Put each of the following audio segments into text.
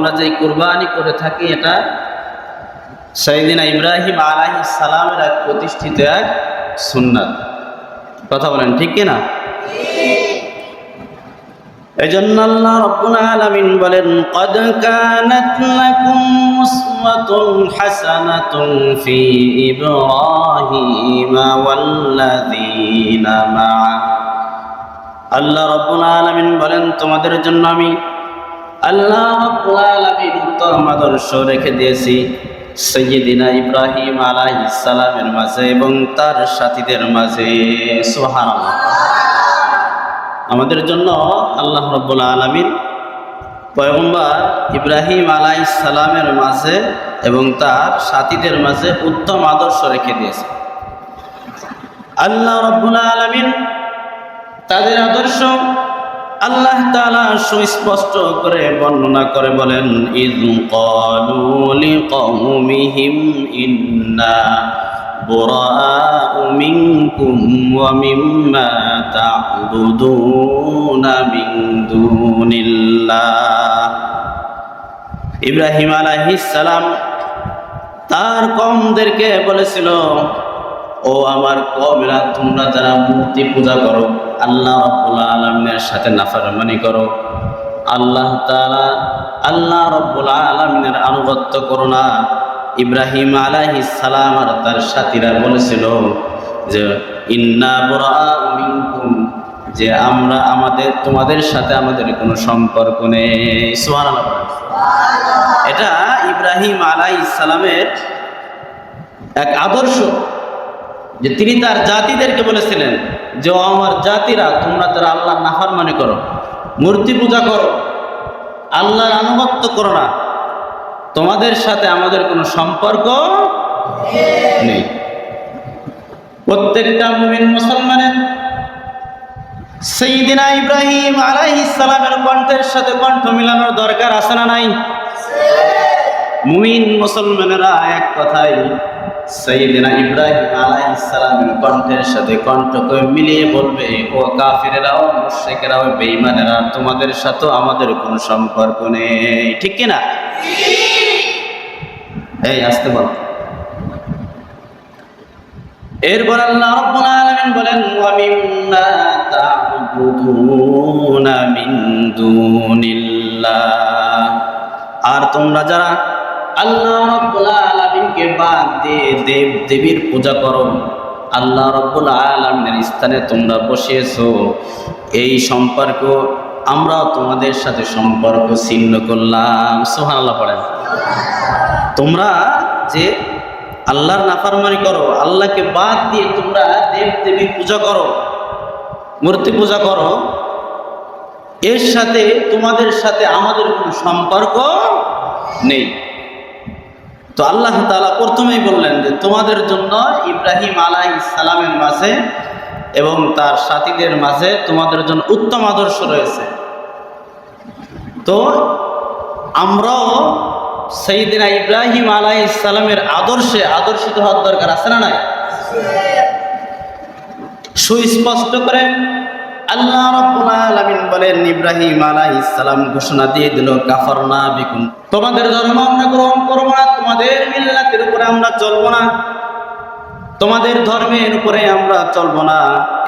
আমরা যে কোরবানি করে থাকি, এটা সাইদিনা ইব্রাহিম আলাহ ইসালামের এক প্রতিষ্ঠিত এক সুন্নাত। কথা বলেন, ঠিক কিনা? এজন্য আল্লাহ রব্বুল আলামিন বলেন, কদ কানাত লাকুম উসওয়াতুন হাসানাতুন ফি ওয়াল্লাযীনা আল্লাহ রব্বুল আলামিন বলেন, তোমাদের জন্য আমি আল্লাহ আলামিন উত্তম আদর্শ রেখে দিয়েছি। সৈয়দিনা ইব্রাহিম সালামের মাঝে এবং তার সাথীদের মাঝে। সুবহানাল্লাহ। আমাদের জন্য আল্লাহ রব্বুল আলমিন পয়গম্বর ইব্রাহিম সালামের মাঝে এবং তার সাথীদের মাঝে উত্তম আদর্শ রেখে দিয়েছে। আল্লাহ রব্বুল আলমিন তাদের আদর্শ আল্লাহ তাআলা সুস্পষ্ট করে বর্ণনা করে বলেন ইদ ক্বালু লিকওমিহিম ইন্না براء منكم ومما تعبدون من دون الله ইব্রাহিম আলাইহিস সালাম তার কমদেরকে বলেছিল ও আমার কমেরা তোমরা যারা মূর্তি পূজা করো আল্লাহ আলমিনের সাথে নাফারমানি করো। আল্লাহ তাআলা আল্লাহ রব্বুল আলমিনের আনুগত্য করো না। ইব্রাহিম আলাইহিস সালাম আর তার সাথীরা বলেছিল যে, ইন্না বুরাআউ যে আমরা আমাদের, তোমাদের সাথে আমাদের কোনো সম্পর্ক নেই। এটা ইব্রাহিম আলাইহিস সালামের এক আদর্শ, যে তিনি তার জাতিদেরকে বলেছিলেন যে আমার জাতিরা তোমরা তারা আল্লাহ নাফার মনে করো। মূর্তি পূজা করো। আল্লাহর আনুগত্য করো না। তোমাদের সাথে আমাদের কোনো সম্পর্ক নেই। প্রত্যেকটা মুমিন মুসলমানের সেই সেইদিনা ইব্রাহিম আলাইহিস সালামের কণ্ঠের সাথে কণ্ঠ মিলানোর দরকার আছে না নাই? মুমিন মুসলমানেরা এক কথাই সৈয়দিনা ইব্রাহিম আলাইহিস কণ্ঠের সাথে কণ্ঠকে মিলিয়ে বলবে, ও কাফিরেরাও মুশরিকেরাও বেঈমানেরা, তোমাদের সাথে আমাদের কোনো সম্পর্ক নেই। ঠিক কি না এই, আসতে বল। এরপর আল্লাহ রাব্বুল আলামিন বলেন, ওয়া মিম্মা তা'বুদুনা মিন দুনিল্লাহ। আর তোমরা যারা আল্লাহ রাব্বুল আলামিনকে বাদ দিয়ে দেব, দেবীর পূজা করো। আল্লাহ রাব্বুল আলামিনের স্থানে তোমরা বসিয়েছো। এই সম্পর্ক আমরা তোমাদের সাথে সম্পর্ক ছিন্ন করলাম। সুবহানাল্লাহ পড়েন। তোমরা যে আল্লাহর নাফারমানি করো, আল্লাহকে বাদ দিয়ে তোমরা দেব দেবী পূজা করো, মূর্তি পূজা করো, এর সাথে তোমাদের সাথে আমাদের কোনো সম্পর্ক নেই। তো আল্লাহ তাআলা প্রথমেই বললেন যে তোমাদের জন্য ইব্রাহিম আলাহ ইসালামের মাঝে এবং তার সাথীদের মাঝে তোমাদের জন্য উত্তম আদর্শ রয়েছে। তো আমরাও সেইদিনা ইব্রাহিম আলাহ ইসালামের আদর্শে আদর্শিত হওয়ার দরকার আছে না নাই? সুস্পষ্ট করে আল্লাহ রাব্বুল আলামিন বলেন, ইব্রাহিম আলাইহিস সালাম ঘোষণা দিয়ে দিল, কাফারনা বিকুম। তোমাদের ধর্ম আমরা গ্রহণ করব না, তোমাদের মিল্লাতের উপরে আমরা চলব না। তোমাদের ধর্মের উপরে আমরা চলব না।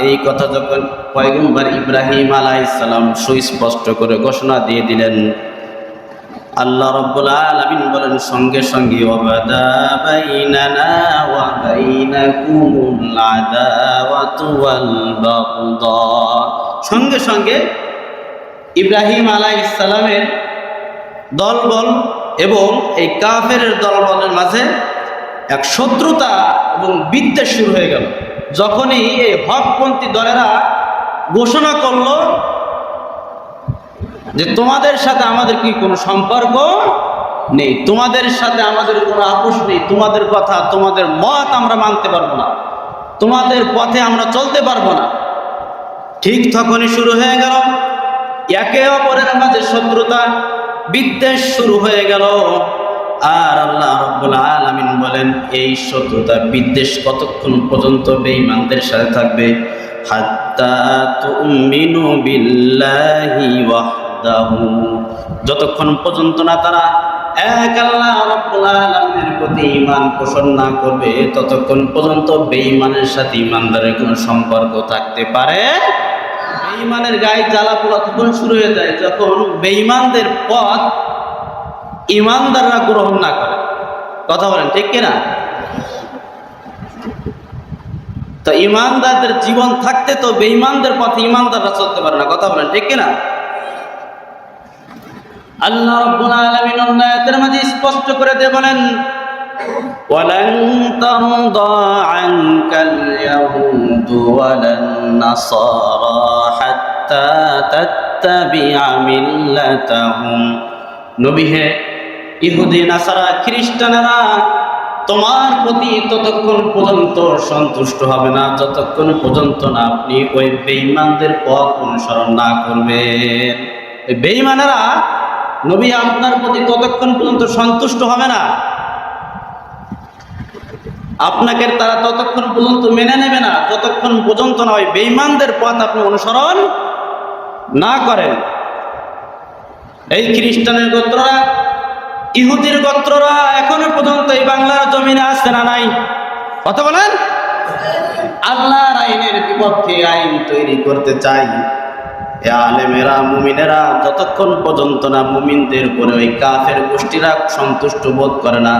এই কথা যখন পয়গম্বর ইব্রাহিম আলাইহিস সুস্পষ্ট করে ঘোষণা দিয়ে দিলেন আল্লাহ রব্বুল আলামিন বলেন, সঙ্গে সঙ্গে, ওয়াবাদা বাইনানা ওয়া বাইনাকুমুল আদাওয়াতু ওয়াল সঙ্গে সঙ্গে ইব্রাহিম আলাইহিস সালামের দলবল এবং এই কাফের দলবলের মাঝে এক শত্রুতা এবং বিদ্বেষ শুরু হয়ে গেল। যখনই এই হকপন্থী দলেরা ঘোষণা করল যে তোমাদের সাথে আমাদের কি কোনো সম্পর্ক নেই? তোমাদের সাথে আমাদের কোনো আপোষ নেই। তোমাদের কথা, তোমাদের মত আমরা মানতে পারব না। তোমাদের পথে আমরা চলতে পারব না। ঠিক তখনই শুরু হয়ে গেল। একে অপরের মাঝে শত্রুতা, বিদ্বেষ শুরু হয়ে গেল। আর আল্লাহ রব্বুল আলামিন বলেন, এই শত্রুতা, বিদ্বেষ কতক্ষণ পর্যন্ত বেঈমানদের সাথে থাকবে? হাত্তা তুমিনু বিল্লাহি ওয়াহদাহু যতক্ষণ পর্যন্ত না তারা এক আল্লাহ রাব্বুল আলামিনের প্রতি ঈমান পোষণ না করবে, ততক্ষণ পর্যন্ত বেঈমানের সাথে ঈমানদারের কোনো সম্পর্ক থাকতে পারে বেঈমানের গায়ে জ্বালা পোড়া তখন শুরু হয়ে যায়, যখন বেঈমানদের পথ ইমানদাররা গ্রহণ না করে। কথা বলেন, ঠিক কিনা? তো ইমানদারদের জীবন থাকতে তো বেঈমানদের পথে ইমানদাররা চলতে পারে না, কথা বলেন, ঠিক কিনা? আল্লাহ রাব্বুল আলামিন অন্য আয়াতের মাঝে স্পষ্ট করে দিয়ে বলেন ولن ترضى عنك اليهود ولا النصارى حتى تتبع ملتهم নবী হে ইহুদি নাসারা খ্রিস্টানেরা তোমার প্রতি ততক্ষণ পর্যন্ত সন্তুষ্ট হবে না যতক্ষণ পর্যন্ত না আপনি ওই বেঈমানদের পথ অনুসরণ না করবেন ওই বেঈমানেরা নবী আপনার প্রতি ততক্ষণ পর্যন্ত সন্তুষ্ট হবে না। আপনাকে তারা ততক্ষণ পর্যন্ত মেনে নেবে না, যতক্ষণ পর্যন্ত না ওই বেঈমানদের পথ আপনি অনুসরণ না করেন। এই খ্রিস্টানের গোত্ররা, ইহুদির গোত্ররা এখনও পর্যন্ত এই বাংলার জমিনে আসছে না নাই? কথা বলেন? আল্লাহর আইনের বিপক্ষে আইন তৈরি করতে চাই। আলেমেরা, মুমিনেরা যতক্ষণ পর্যন্ত না মুমিনদের উপরে ওই কাফের গোষ্ঠীরা সন্তুষ্ট বোধ করে না,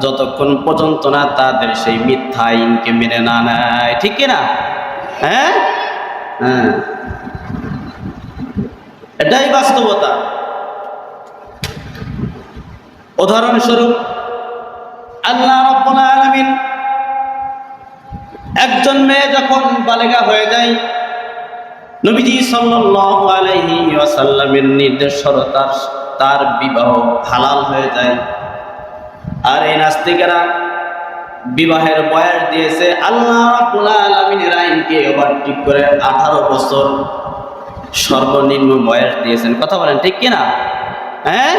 যতক্ষণ পর্যন্ত না তাদের সেই মিথ্যা আইনকে মেনে না নেয়। ঠিক কিনা? হ্যাঁ? হ্যাঁ। এটাই বাস্তবতা। উদাহরণস্বরূপ, আল্লাহ রাব্বুল আলামিন একজন মেয়ে যখন বালেগা হয়ে যায় নবীজি সাল্লাল্লাহু আলাইহি ওয়াসাল্লামের নির্দেশ তার বিবাহ হালাল হয়ে যায়। আর এই নাস্তিকেরা বিবাহের বয়স দিয়েছে, আল্লাহ রাব্বুল আলামিনের আইনকে ওভারটেক করে আঠারো বছর সর্বনিম্ন বয়স দিয়েছেন। কথা বলেন, ঠিক কিনা? হ্যাঁ?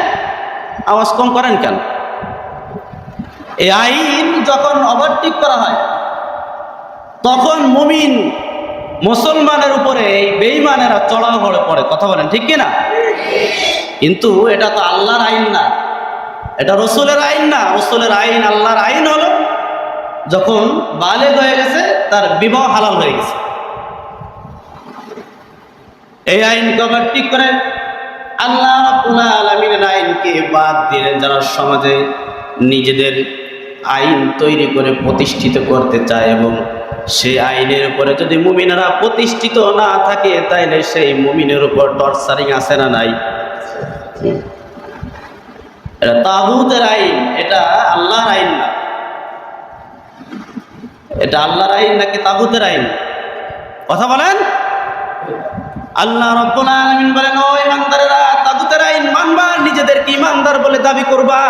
আওয়াজ কম করেন কেন? এই আইন যখন ওভারটেক করা হয়, তখন মুমিন মুসলমানের উপরে এই বেইমানেরা চড়াও হয়ে পড়ে, কথা বলেন, ঠিক কিনা? কিন্তু এটা তো আল্লাহর আইন না। এটা রসুলের আইন না। রসুলের আইন আল্লাহর আইন হলো যখন বালেগ হয়ে গেছে, তার বিবাহ হালাল হয়ে গেছে। এই আইন কভার ঠিক করে? আল্লাহ আলামিনের আইনকে বাদ দিয়ে যারা সমাজে নিজেদের আইন তৈরি করে প্রতিষ্ঠিত করতে চায় এবং সেই আইনের উপরে যদি মুমিনেরা প্রতিষ্ঠিত না থাকে, তাইলে সেই মুমিনের উপর টর্চারিং আছে না নাই? এটা তাগুতের আইন, এটা আল্লাহর আইন না। এটা আল্লাহর আইন নাকি তাগুতের আইন? কথা বলেন? আল্লাহ রব্বুল আলামিন বলেন, ও ইমানদারেরা, তাগুতের আইন মানবা, নিজেদেরকে ইমানদার বলে দাবি করবা।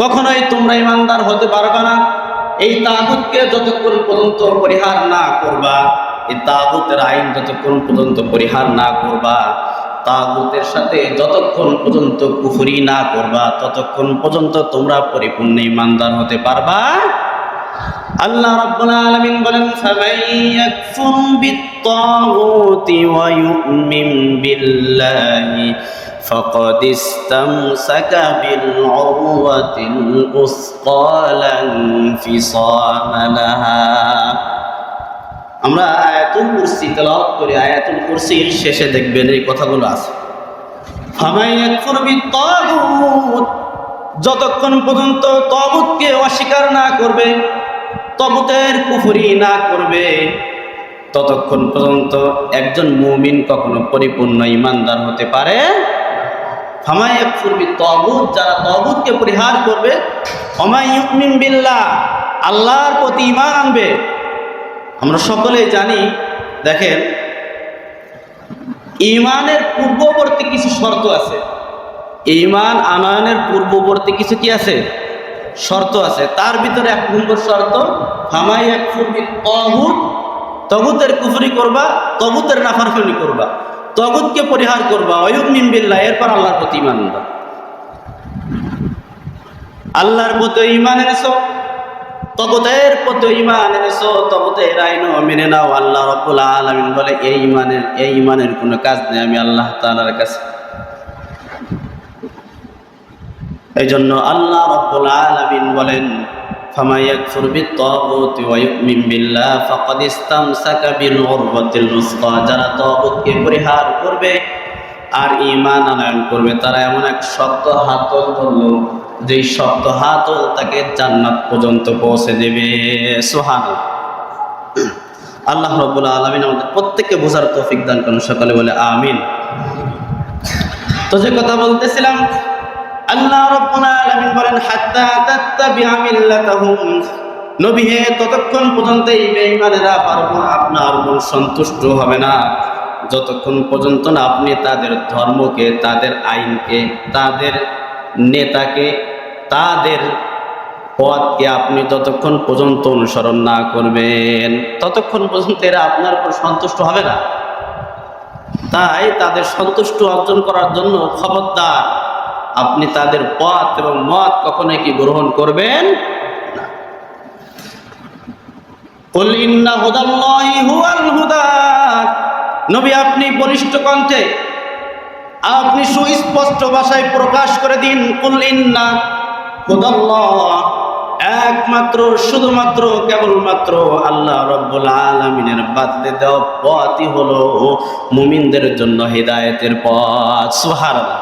কখনোই তোমরা ইমানদার হতে পারবা না। এই তাগুতকে যতক্ষণ পর্যন্ত পরিহার না করবা, এই তাগুতের আইন যতক্ষণ পর্যন্ত পরিহার না করবা, তাগুতের সাথে যতক্ষণ পর্যন্ত কুফরি না করবা, ততক্ষণ পর্যন্ত তোমরা পরিপূর্ণ ইমানদার হতে পারবা আল্লাহ রাব্বুল আলামিন বলেন ফামান ইয়াকফুর বিত-তাগুতি ওয়া ইউমিন বিল্লাহি ফাকাদ ইসতামসাকা বিল উরওয়াতিল উসকা লা ইনফিসামা আমরা আয়াতুল কুরসি, তেলাওয়াত করি, আয়াতুল কুরসির শেষে দেখবেন এই কথাগুলো আছে। যতক্ষণ পর্যন্ত তবুতকে অস্বীকার না করবে তবুতের কুফরি না করবে। ততক্ষণ পর্যন্ত একজন মুমিন কখনো পরিপূর্ণ ইমানদার হতে পারে যারা পরিহার করবে বিল্লাহ, আল্লাহর প্রতি ইমান আনবে। আমরা সকলেই জানি, দেখেন ইমানের পূর্ববর্তী কিছু শর্ত আছে। ইমান আনয়নের পূর্ববর্তী কিছু কি আছে? শর্ত আছে। তার ভিতরে এক নম্বর শর্ত হামাই এক ফুরবি তগুত তগুতের কুফরি করবা, তগুতের নাফারফনি করবা, তগুতকে পরিহার করবা অয়ুব মিমবিল্লা এরপর আল্লাহর প্রতি ইমান আল্লাহর প্রতি ইমান এনেছো? তগতের প্রতি ইমান এনেছো? তগতের আইন মেনে নাও। আল্লাহ রব্বুল আলামিন বলে, এই ইমানের এই ইমানের কোনো কাজ নেই। আমি আল্লাহ তাআলার কাছে এই জন্য আল্লাহ রব্বুল আলামিন বলেন فما يكفر بالطاغوت ويؤمن بالله فقد استمسك بالعروة الوثقى যারা তাগুতকে পরিহার করবে আর ঈমান আনয়ন করবে তারা এমন এক শক্ত হাতল ধরলো যেই শক্ত হাতল তাকে জান্নাত পর্যন্ত পৌঁছে দেবে সুবহানাল্লাহ আল্লাহ রব্বুল আলামিন আমাদের প্রত্যেককে বোঝার তৌফিক দান করুন সকালে বলে আমিন তো যে কথা বলতেছিলাম আল্লাহ রব্বুল আলামিন বলেন, হাত্তা তাত্তাবিআ মিল্লাতাহুম। নবী হে, ততক্ষণ পর্যন্ত এই বেঈমানেরা পারব আপনার উপর সন্তুষ্ট হবে না। যতক্ষণ পর্যন্ত না আপনি তাদের ধর্মকে, তাদের আইনকে, তাদের নেতাকে, তাদের পথকে আপনি যতক্ষণ পর্যন্ত অনুসরণ না করবেন, ততক্ষণ পর্যন্ত এরা আপনার উপর সন্তুষ্ট হবে না। তাই তাদের সন্তুষ্ট অর্জন করার জন্য খবরদার আপনি তাদের পথ এবং মত কখনো কি গ্রহণ করবেন নবী, আপনি বলিষ্ঠ কণ্ঠে আপনি সুস্পষ্ট ভাষায় প্রকাশ করে দিন, কুল ইন্না একমাত্র, শুধুমাত্র, কেবলমাত্র আল্লাহ রব্বুল আলমিনের বাদলে দেওয়া পথই হলো মুমিনদের জন্য হৃদায়তের পথ। সুবহানাল্লাহ।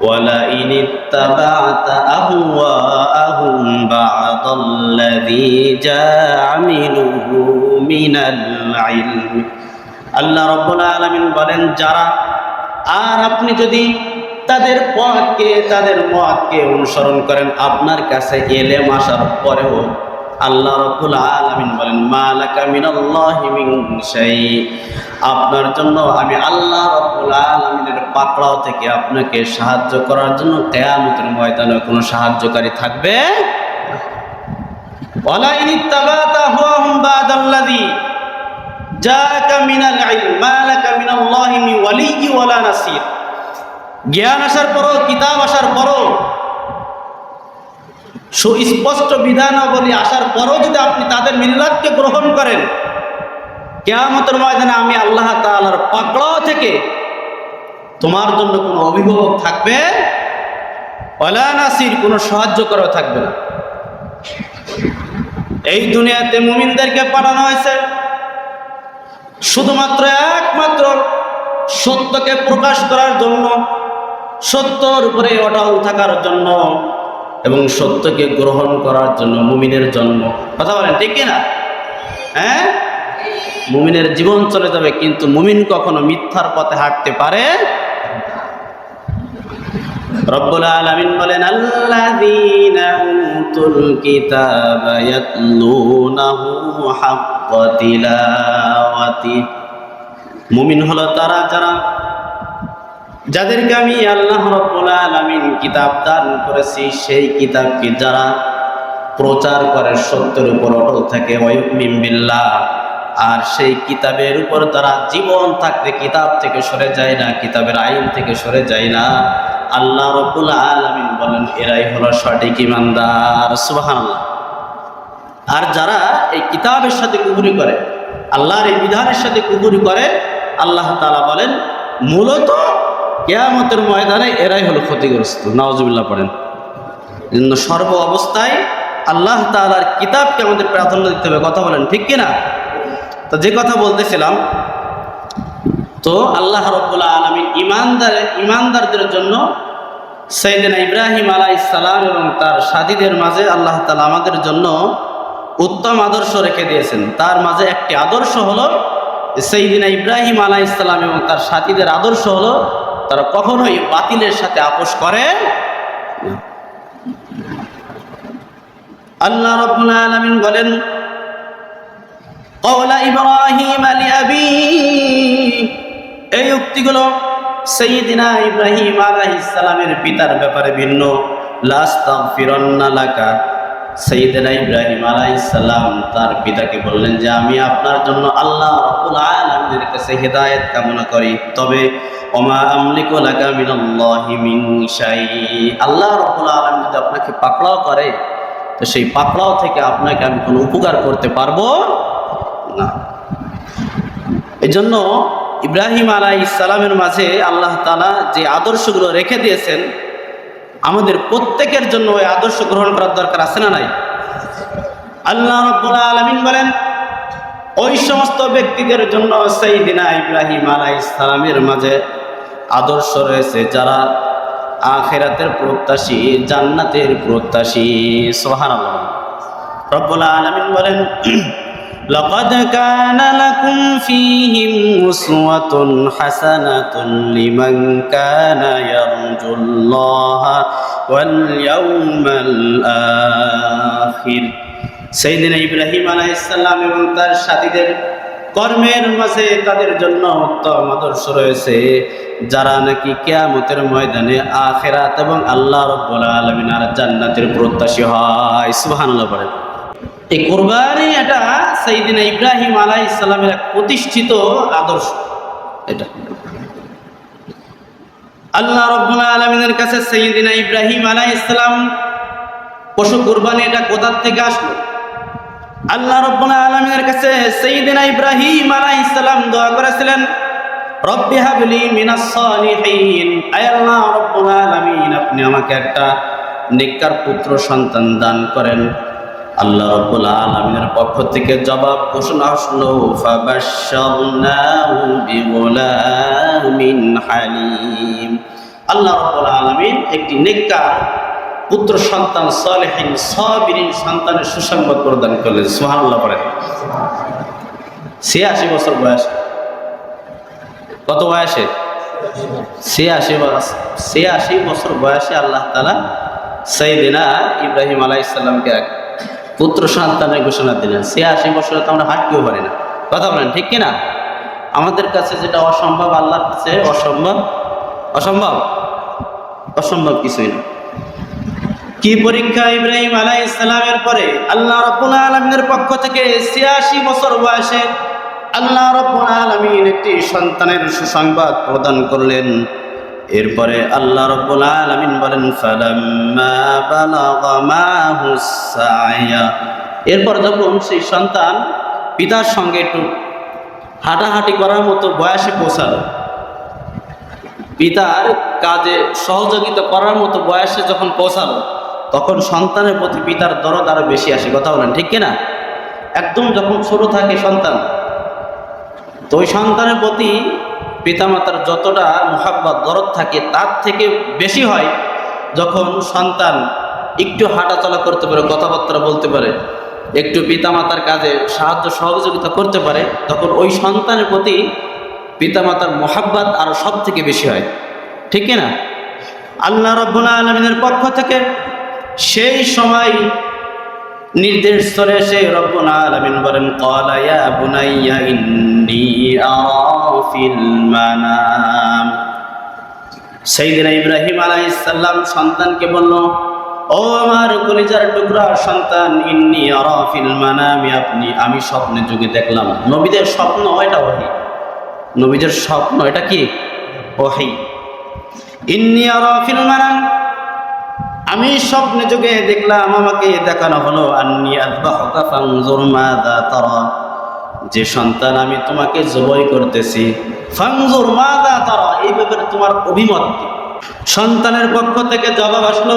ولئن اتبعت أهواءهم بعد الذي جاء منه من العلم আল্লাহ রব্বুল আলামিন বলেন যারা আর আপনি যদি তাদের পথকে তাদের মতকে অনুসরণ করেন আপনার কাছে এলেম আসার পরেও আল্লাহ রব্বুল আলামিন বলেন মালাকা মিনাল্লাহি মিন শাই আপনার জন্য আমি আল্লাহ রব্বুল আলামিনের পাকড়াও থেকে আপনাকে সাহায্য করার জন্য কিয়ামতের ময়দানে কোনো সাহায্যকারী থাকবে ওয়ালা ইন ইত্তাবাতা হুয়াহুম বাদাল্লাযী জাআকা মিনাল ইলম মালাকা মিনাল্লাহি মিন ওয়ালিয়্যি ওয়ালা নাসির। জ্ঞান আসার পরও, কিতাব আসার পরও সুস্পষ্ট বিধানাবলী আসার পরও যদি আপনি তাদের মিল্লাতকে গ্রহণ করেন, কেয়ামতের ময়দানে আমি আল্লাহ তাআলার পাকড়াও থেকে তোমার জন্য কোনো অভিভাবক থাকবে ওলা নাসির কোনো সাহায্য করা থাকবে না। এই দুনিয়াতে মুমিনদেরকে পাঠানো হয়েছে। শুধুমাত্র একমাত্র সত্যকে প্রকাশ করার জন্য, সত্যর উপরে অটল থাকার জন্য এবং সত্যকে গ্রহণ করার জন্য মুমিনের জন্ম। কথা বলেন, ঠিক না হ্যাঁ? মুমিনের জীবন চলে যাবে, কিন্তু মুমিন কখনো মিথ্যার পথে হাঁটতে পারে বলেন মুমিন হলো তারা, যারা যাদেরকে আমি আল্লাহ রব্বুল আলামিন কিতাব দান করেছি, সেই কিতাবকে যারা প্রচার করে সত্যের উপর অটল থাকে ওয়ায়ুমিন বিল্লাহ, আর সেই কিতাবের উপর তারা জীবন থাকতে কিতাব থেকে সরে যায় না, কিতাবের আইন থেকে সরে যায় না। আল্লাহ রব্বুল আলামিন বলেন, এরাই হলো সঠিক ইমানদার। সুবহানাল্লাহ। আর যারা এই কিতাবের সাথে কুহুরি করে, আল্লাহর এই বিধানের সাথে কুহুরি করে, আল্লাহ তাআলা বলেন, মূলত কেয়ামতের ময়দানে এরাই হলো ক্ষতিগ্রস্ত। নওয়াজুবিল্লাহ পড়েন। জন্য সর্ব অবস্থায় আল্লাহ তাআলার কিতাবকে আমাদের প্রাধান্য দিতে হবে। কথা বলেন, ঠিক কিনা? তো যে কথা বলতেছিলাম, তো আল্লাহ রব্বুল্লাহ আলমিন ইমানদার ইমানদারদের জন্য সৈদিনা ইব্রাহিম আলাই ইসালাম এবং তার সাথীদের মাঝে আল্লাহ তালা আমাদের জন্য উত্তম আদর্শ রেখে দিয়েছেন। তার মাঝে একটি আদর্শ হলো সেইদিনা ইব্রাহিম আলাই ইসলাম এবং তার সাথীদের আদর্শ হলো তারা কখনোই বাতিলের সাথে আপোষ করে আল্লাহ রব্বুল আলামিন বলেন, কওলা ইব্রাহিম আলি আবি। এই উক্তিগুলো সৈয়দিনা ইব্রাহিম আলাইহিস সালামের পিতার ব্যাপারে ভিন্ন। লাস্তাগফিরন্না লাকা সৈয়দিনা ইব্রাহিম আলাইহিস সালাম তার পিতাকে বললেন যে, আমি আপনার জন্য আল্লাহ রাব্বুল আলামিনের কাছে হেদায়েত কামনা করি। তবে ওমা আমলিকু আল্লাহ রাব্বুল আলামিন যদি আপনাকে পাকড়াও করে, তো সেই পাকড়াও থেকে আপনাকে আমি কোনো উপকার করতে পারব না। এই জন্য ইব্রাহিম আলাই ইসালামের মাঝে আল্লাহ তালা যে আদর্শগুলো রেখে দিয়েছেন আমাদের প্রত্যেকের জন্য ওই আদর্শ গ্রহণ করার দরকার আছে না নাই? আল্লাহ রব্বুল আলমিন বলেন, ওই সমস্ত ব্যক্তিদের জন্য সেই দিনা ইব্রাহিম আলাই ইসলামের মাঝে আদর্শ রয়েছে যারা আখেরাতের প্রত্যাশী, জান্নাতের প্রত্যাশী। সোহান রব্বুল আলমিন বলেন لقد كان لكم فيهم أسوة حسنة لمن كان يرجو الله واليوم الآخر সেইদিন ইব্রাহিম আলাইসাল্লাম এবং তার সাথীদের কর্মের মাঝে তাদের জন্য উত্তম আদর্শ রয়েছে যারা নাকি কেয়ামতের ময়দানে আখেরাত এবং আল্লাহ রব্বুল আলমিন আর জান্নাতের প্রত্যাশী হয় সুবহানাল্লাহ বলেন এই কোরবানি এটা সেইদিন ইব্রাহিম আলাই ইসলামের এক প্রতিষ্ঠিত আদর্শ। এটা। আল্লাহ রব্বুল আলমিনের কাছে সেইদিন ইব্রাহিম আলাই ইসলাম পশু কোরবানি এটা কোথার থেকে আসলো? আল্লাহ রব্বুল আলমিনের কাছে সেইদিন ইব্রাহিম আলাই ইসলাম দোয়া করেছিলেন, রব্বি হাবলি মিনাস সালিহিন। আয় আল্লাহ রব্বুল আলামিন, আপনি আমাকে একটা নেককার পুত্র সন্তান দান করেন। আল্লাহ রব্বুল আলমিনের পক্ষ থেকে জবাব ঘোষণা আসলো, ফাবাশশারনাহু বিগুলামিন হালিম। আল্লাহ রব্বুল আলমিন একটি নেককার পুত্র সন্তান, সালেহিন, সাবিরিন সন্তানের সুসংবাদ প্রদান করলেন। সুবহানাল্লাহ পড়েন। ছিয়াশি বছর বয়স। কত বয়সে? ছিয়াশি ছিয়াশি বছর বয়সে আল্লাহ তালা সেইদিনা ইব্রাহিম আলাহ ইসলামকে এক পুত্র সন্তানের ঘোষণা দিলেন। ছিয়াশি বছরে তো আমরা হাঁটতেও পারি না। কথা বলেন, ঠিক কিনা? আমাদের কাছে যেটা অসম্ভব, আল্লাহর কাছে অসম্ভব অসম্ভব? অসম্ভব কিছুই না। কি পরীক্ষা ইব্রাহিম আলাই ইসলামের পরে? আল্লাহ রব্বুল আলমিনের পক্ষ থেকে ছিয়াশি বছর বয়সে আল্লাহ রব্বুল আলমিন একটি সন্তানের সুসংবাদ প্রদান করলেন। এরপরে আল্লাহ রব্বুল আলমিন বলেন, ফালাম্মা বালাগা মাহু এরপর যখন সেই সন্তান পিতার সঙ্গে একটু হাঁটাহাঁটি করার মতো বয়সে পৌঁছালো, পিতার কাজে সহযোগিতা করার মতো বয়সে যখন পৌঁছালো, তখন সন্তানের প্রতি পিতার দরদ আরও বেশি আসে। কথা বলেন, ঠিক কিনা? একদম যখন ছোট থাকে সন্তান, তো ওই সন্তানের প্রতি পিতামাতার যতটা মোহাব্বত, দরদ থাকে, তার থেকে বেশি হয় যখন সন্তান একটু হাঁটাচলা করতে পারে, কথাবার্তা বলতে পারে, একটু পিতামাতার কাজে সাহায্য সহযোগিতা করতে পারে, তখন ওই সন্তানের প্রতি পিতামাতার মোহাব্বত আরও সব থেকে বেশি হয়। ঠিক না? আল্লাহ রব্বুল আলমিনের পক্ষ থেকে সেই সময় নির্দেশ চলে এসে রব্বুল আলামিন বলেন, ক্বালা ইয়া বুনাইয়া ইন্নী আরা ফিল মানাম। সাইয়েদনা ইব্রাহিম আলাইহিস সালাম সন্তানকে বলল, ও আমার কলিজার টুকরা সন্তান, ইন্নী আরা ফিল মানামি, আপনি, আমি স্বপ্নে যুগে দেখলাম, নবীদের স্বপ্ন এটা ওহি নবীদের স্বপ্ন এটা কি? ওহি ইন্নী আরা ফিল মানাম আমি স্বপ্নে যুগে দেখলাম আমাকে দেখানো হলো আন্নি আযবাহুকা ফানজুর মাযা তারা যে সন্তান আমি তোমাকে জবাই করতেছি ফানজুর মাযা তারা এই ব্যাপারে তোমার অভিমত কি সন্তানের পক্ষ থেকে জবাব আসলো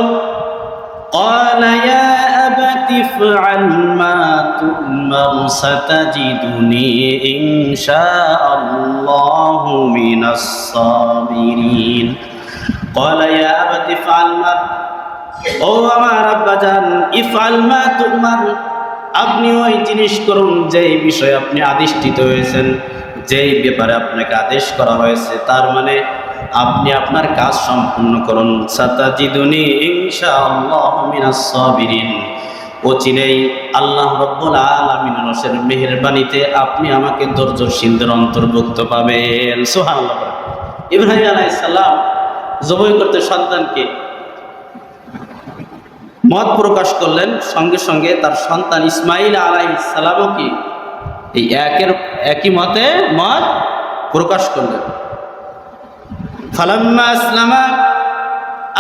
قال يا أبت افعل ما تؤمر ستجدني إن شاء الله من الصابرين قال يا أبت افعل ما ও আমার আব্বাজান ইফআল মা তুমার। আপনি ওই জিনিস করুন যেই বিষয়ে আপনি আদিষ্ঠিত হয়েছেন, যেই ব্যাপারে আপনাকে আদেশ করা হয়েছে। তার মানে আপনি আপনার কাজ সম্পূর্ণ করুন। সাতাজিদুনি ইনশাআল্লাহ মিনাস সাবিরিন। ও চিনেই আল্লাহ রব্বুল আলামিন রসের মেহেরবানিতে আপনি আমাকে ধৈর্যশীলদের অন্তর্ভুক্ত পাবেন। সুবহানাল্লাহ ইব্রাহিম আলাইহিস সালাম, জবাই করতে সন্তানকে মত প্রকাশ করলেন, সঙ্গে সঙ্গে তার সন্তান ইসমাইল আলাই সালামও কি এই একের, একই মতে মত প্রকাশ করলেন। ফালাম্মা ইসলামা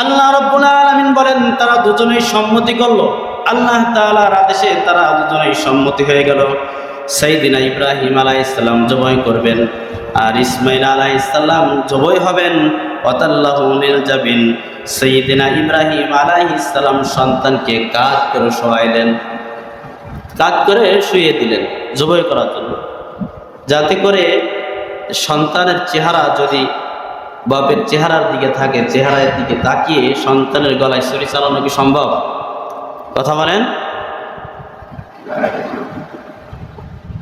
আল্লাহ রব্বুল আলামিন বলেন, তারা দুজনেই সম্মতি করল। আল্লাহ তাআলার আদেশে তারা দুজনেই সম্মতি হয়ে গেল। সাইদিনা ইব্রাহিম আলাইসাল্লাম জবাই করবেন আর ইসমাইল আলাইসাল্লাম জবাই হবেন। অতাল্লাহুল যাবেন সৈদিনা ইব্রাহিম আলাইসাল্লাম সন্তানকে কাজ করে শোয়াইলেন। কাজ করে শুয়ে দিলেন জবাই করার জন্য। যাতে করে সন্তানের চেহারা যদি বাপের চেহারার দিকে থাকে, চেহারার দিকে তাকিয়ে সন্তানের গলায় ছুরি চালানো কি সম্ভব? কথা বলেন।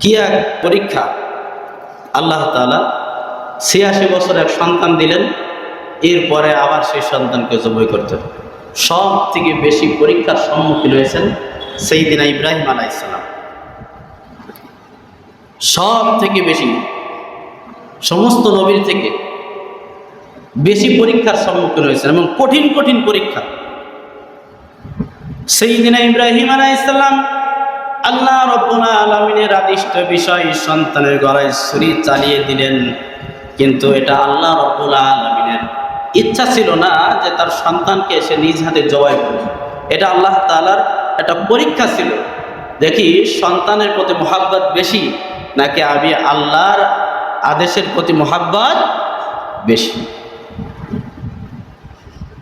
কি এক পরীক্ষা। আল্লাহ তালা ছিয়াশি বছর এক সন্তান দিলেন। এরপরে আবার সেই সন্তানকে জবই করতে হবে। সব থেকে বেশি পরীক্ষার সম্মুখীন হয়েছেন সেই দিনা ইব্রাহিম আলাইসালাম সব থেকে বেশি, সমস্ত নবীর থেকে বেশি পরীক্ষার সম্মুখীন হয়েছেন এবং কঠিন কঠিন পরীক্ষা। সেই দিনা ইব্রাহিম আলাইসাল্লাম আল্লাহ রব্বুল আলমিনের আদিষ্ট বিষয় সন্তানের গলায় ছুরি চালিয়ে দিলেন। কিন্তু এটা আল্লাহ রব্বুল আলমিনের ইচ্ছা ছিল না যে তার সন্তানকে সে নিজ হাতে জবাই করবে এটা আল্লাহ তালার একটা পরীক্ষা ছিল। দেখি সন্তানের প্রতি মোহাব্বত বেশি নাকি আমি আল্লাহর আদেশের প্রতি মোহাব্বত বেশি?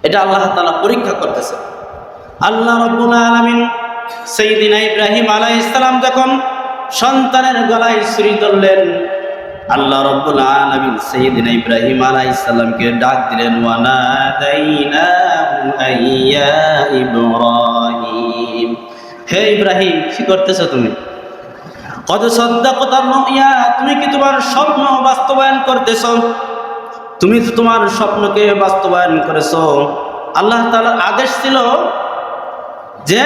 এটা আল্লাহ তালা পরীক্ষা করতেছে। আল্লাহ রব্বুল আলমিন সেইদিনা ইব্রাহিম আলাই ইসলাম যখন সন্তানের গলায় ছুরি ধরলেন আল্লাহ রব্বুল আলমিন সেইদিনা ইব্রাহিম আলাই ইসলামকে ডাক দিলেন ওয়ানাদাইনাহু আইয়া ইব্রাহিম। হে ইব্রাহিম, কি করতেছো তুমি? কত সদ্দাকতার ইয়া তুমি কি তোমার স্বপ্ন বাস্তবায়ন করতেছো? তুমি তো তোমার স্বপ্নকে বাস্তবায়ন করেছ। আল্লাহ তাআলার আদেশ ছিল যে,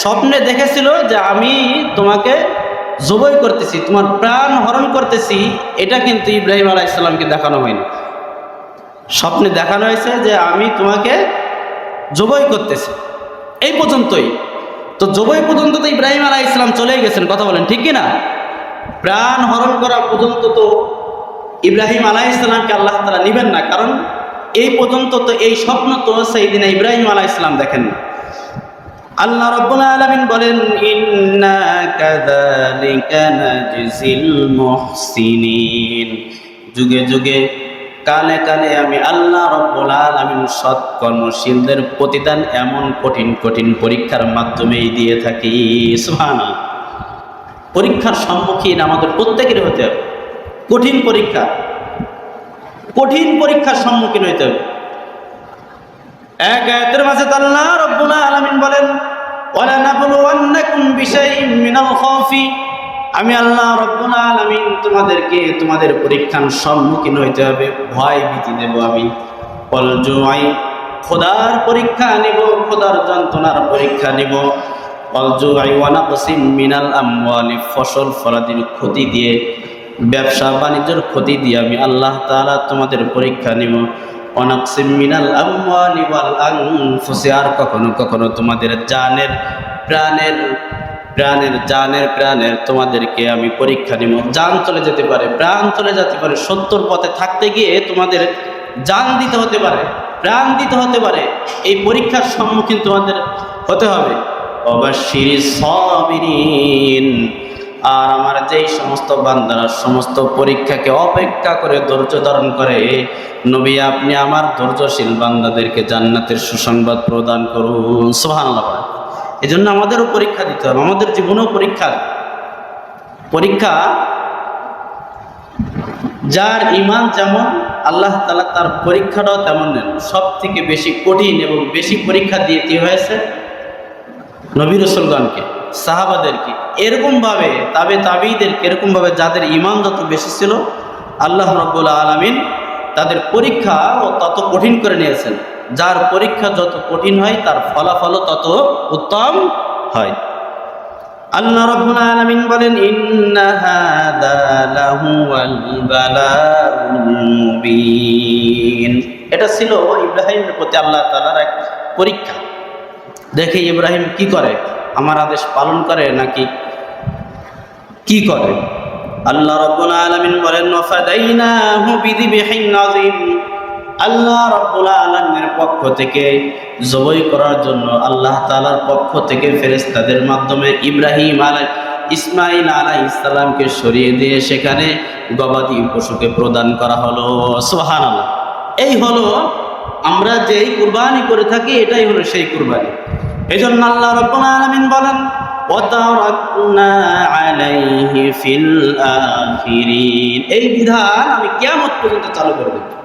স্বপ্নে দেখেছিল যে আমি তোমাকে জবই করতেছি, তোমার প্রাণ হরণ করতেছি, এটা কিন্তু ইব্রাহিম আলাহ ইসলামকে দেখানো হয়নি। স্বপ্নে দেখানো হয়েছে যে আমি তোমাকে জবই করতেছি। এই পর্যন্তই। তো জবই পর্যন্ত তো ইব্রাহিম আলাহ ইসলাম চলেই গেছেন, কথা বলেন, ঠিক কিনা? প্রাণ হরণ করা পর্যন্ত তো ইব্রাহিম আলাহ ইসলামকে আল্লাহ তালা নিবেন না, কারণ এই পর্যন্ত তো এই স্বপ্ন তো সেই দিনে ইব্রাহিম আলাহ ইসলাম দেখেন না আল্লাহ রব্বুল আলামিন বলেন, ইন্না কাযালিকা নাজজিল মুহসিনিন। যুগে যুগে, কালে কালে আমি আল্লাহ রব্বুল আলামিন সৎ কর্মশীলদের প্রতিদান এমন কঠিন কঠিন পরীক্ষার মাধ্যমেই দিয়ে থাকি। সুবহানাল্লাহ। পরীক্ষার সম্মুখীন আমাদের প্রত্যেকের হতে হবে। কঠিন পরীক্ষা। কঠিন পরীক্ষার সম্মুখীন হইতে হবে। এক আয়াতের মাঝে আল্লাহ রব্বুল আলামিন বলেন, ওয়ালা নাবলুওয়ান্নাকুম বিশাইইম মিনাল খাউফি আমি আল্লাহ রব্বুল আলামিন তোমাদেরকে তোমাদের পরীক্ষার সম্মুখীন হইতে হবে, ভয় ভীতি দেব আমি। অল জুআই খোদার পরীক্ষা নিব, খোদার যন্ত্রণার পরীক্ষা নিব। অল জুআই ওয়া নাকসিম মিনাল আমওয়ালি, ফসল ফলাদির ক্ষতি দিয়ে, ব্যবসা বাণিজ্যের ক্ষতি দিয়ে আমি আল্লাহ তাআলা তোমাদের পরীক্ষা নিব। অনাকসিম মিনাল আমওয়ালি ওয়াল আর কখনো কখনো তোমাদের জানের প্রাণের প্রাণের জানের প্রাণের তোমাদেরকে আমি পরীক্ষা নিব। জান চলে যেতে পারে, প্রাণ চলে যেতে পারে, সত্যর পথে থাকতে গিয়ে তোমাদের জান দিতে হতে পারে, প্রাণ দিতে হতে পারে। এই পরীক্ষার সম্মুখীন তোমাদের হতে হবে। অবশ্যই সবিরিন আর আমার যেই সমস্ত বান্দারা সমস্ত পরীক্ষাকে অপেক্ষা করে ধৈর্য ধারণ করে, নবী আপনি আমার ধৈর্যশীল বান্দাদেরকে জান্নাতের সুসংবাদ প্রদান করুন। সুবহানাল্লাহ এই জন্য আমাদেরও পরীক্ষা দিতে হবে, আমাদের জীবনেও পরীক্ষা পরীক্ষা, যার ইমান যেমন, আল্লাহ তালা তার পরীক্ষাটাও তেমন নেন। সব থেকে বেশি কঠিন এবং বেশি পরীক্ষা দিয়ে হয়েছে? নবী রসুলগণকে, সাহাবাদেরকে এরকমভাবে তাবে তাবিদেরকে এরকমভাবে যাদের ইমান যত বেশি ছিল, আল্লাহ রব্বুল্লা আলমিন তাদের পরীক্ষা তত কঠিন করে নিয়েছেন। যার পরীক্ষা যত কঠিন হয়, তার ফলাফলও তত উত্তম হয়। আল্লাহ রব্বুল আলামিন বলেন এটা ছিল ইব্রাহিমের প্রতি আল্লাহ তাআলার এক পরীক্ষা। দেখে ইব্রাহিম কি করে? আমার আদেশ পালন করে নাকি কি করে? আল্লাহ রব্বুল আলামিন বলেন আল্লাহ রব্বুল আলমের পক্ষ থেকে জবই করার জন্য আল্লাহ তাআলার পক্ষ থেকে ফেরেশতাদের মাধ্যমে ইব্রাহিম আলাই ইসমাইল আলাই ইসলামকে সরিয়ে দিয়ে সেখানে গবাদি পশুকে প্রদান করা হলো। সোহান এই হলো আমরা যেই কুরবানি করে থাকি, এটাই হলো সেই কুরবানি। এই জন্য আল্লাহ রব্বুল আলামিন বলেন এই বিধান আমি কেমন পর্যন্ত চালু করব